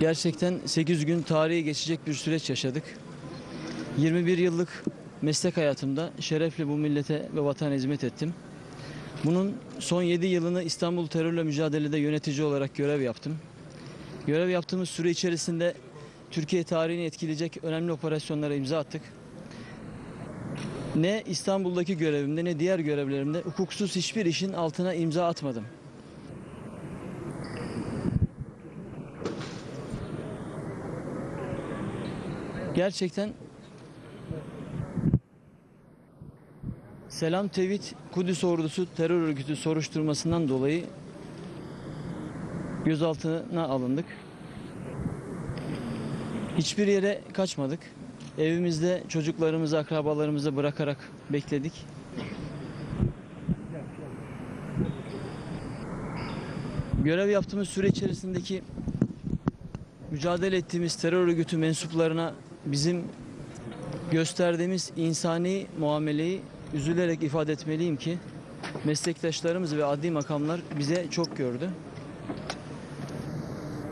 Gerçekten 8 gün tarihi geçecek bir süreç yaşadık. 21 yıllık meslek hayatımda şerefle bu millete ve vatana hizmet ettim. Bunun son 7 yılını İstanbul terörle mücadelede yönetici olarak görev yaptım. Görev yaptığımız süre içerisinde Türkiye tarihini etkileyecek önemli operasyonlara imza attık. Ne İstanbul'daki görevimde ne diğer görevlerimde hukuksuz hiçbir işin altına imza atmadım. Gerçekten Selam Tevhid Kudüs Ordusu terör örgütü soruşturmasından dolayı gözaltına alındık. Hiçbir yere kaçmadık. Evimizde çocuklarımızı, akrabalarımızı bırakarak bekledik. Görev yaptığımız süre içerisindeki mücadele ettiğimiz terör örgütü mensuplarına bizim gösterdiğimiz insani muameleyi üzülerek ifade etmeliyim ki meslektaşlarımız ve adli makamlar bize çok gördü.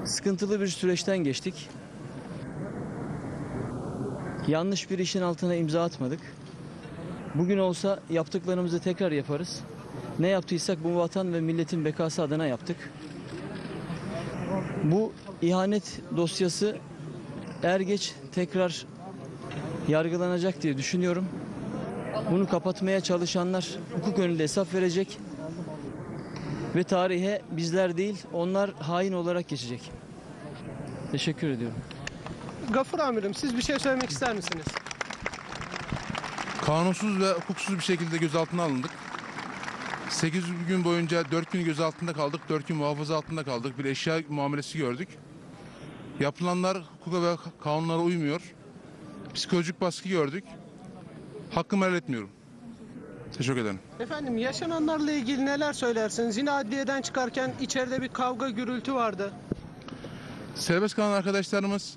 Sıkıntılı bir süreçten geçtik. Yanlış bir işin altına imza atmadık. Bugün olsa yaptıklarımızı tekrar yaparız. Ne yaptıysak bu vatan ve milletin bekası adına yaptık. Bu ihanet dosyası er geç tekrar yargılanacak diye düşünüyorum. Bunu kapatmaya çalışanlar hukuk önünde hesap verecek. Ve tarihe bizler değil onlar hain olarak geçecek. Teşekkür ediyorum. Gafur amirim siz bir şey söylemek ister misiniz? Kanunsuz ve hukuksuz bir şekilde gözaltına alındık. 8 gün boyunca 4 gün gözaltında kaldık, 4 gün muhafaza altında kaldık. Bir eşya muamelesi gördük. Yapılanlar hukuka ve kanunlara uymuyor. Psikolojik baskı gördük. Hakkımı helal etmiyorum. Teşekkür ederim. Efendim yaşananlarla ilgili neler söylersiniz? Yine adliyeden çıkarken içeride bir kavga gürültü vardı. Serbest kalan arkadaşlarımız,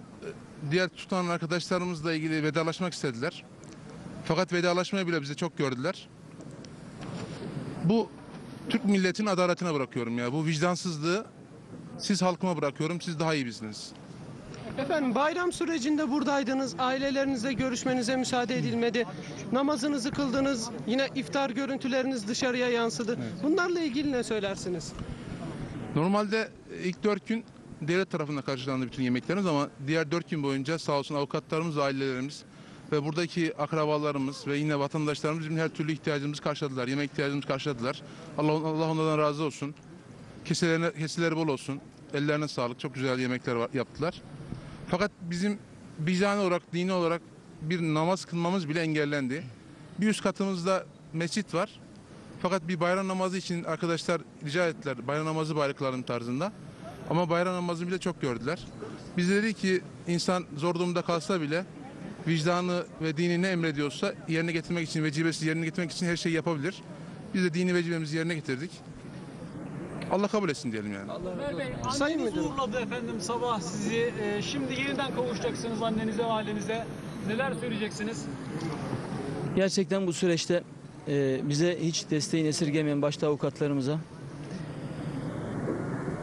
diğer tutulan arkadaşlarımızla ilgili vedalaşmak istediler. Fakat vedalaşmayı bile bize çok gördüler. Bu Türk milletinin adaletine bırakıyorum ya. Bu vicdansızlığı siz halkıma bırakıyorum. Siz daha iyi bilirsiniz. Efendim bayram sürecinde buradaydınız. Ailelerinizle görüşmenize müsaade edilmedi. Namazınızı kıldınız. Yine iftar görüntüleriniz dışarıya yansıdı. Bunlarla ilgili ne söylersiniz? Normalde ilk dört gün devlet tarafından karşılandı bütün yemeklerimiz ama diğer dört gün boyunca sağ olsun avukatlarımız, ailelerimiz ve buradaki akrabalarımız ve yine vatandaşlarımız bizim her türlü ihtiyacımızı karşıladılar. Yemek ihtiyacımızı karşıladılar. Allah, Allah onlardan razı olsun. Keselerine, keseleri bol olsun. Ellerine sağlık. Çok güzel yemekler var- yaptılar. Fakat bizim vicdani olarak, dini olarak bir namaz kılmamız bile engellendi. Bir üst katımızda mescit var. Fakat bir bayram namazı için arkadaşlar rica ettiler. Bayram namazı bayraklarının tarzında. Ama bayram namazını bile çok gördüler. Biz de dedik ki insan zor durumda kalsa bile vicdanı ve dini ne emrediyorsa yerine getirmek için, vecibesi yerine getirmek için her şeyi yapabilir. Biz de dini vecibemizi yerine getirdik. Allah kabul etsin diyelim yani. Bey, Sayın anneniz Müdürüm. uğurladı efendim sabah sizi. Ee, şimdi yeniden kavuşacaksınız annenize ve ailenize. Neler söyleyeceksiniz? Gerçekten bu süreçte e, bize hiç desteğini esirgemeyen başta avukatlarımıza,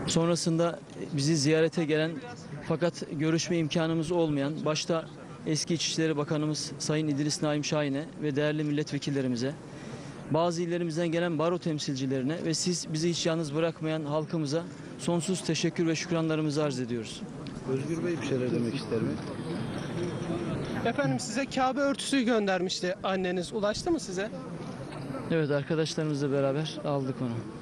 sonrasında bizi ziyarete gelen fakat görüşme imkanımız olmayan başta eski İçişleri Bakanımız Sayın İdris Naim Şahin'e ve değerli milletvekillerimize, bazı illerimizden gelen baro temsilcilerine ve siz bizi hiç yalnız bırakmayan halkımıza sonsuz teşekkür ve şükranlarımızı arz ediyoruz. Özgür Bey bir şeyler demek ister mi? Efendim size Kabe örtüsü göndermişti anneniz. Ulaştı mı size? Evet arkadaşlarımızla beraber aldık onu.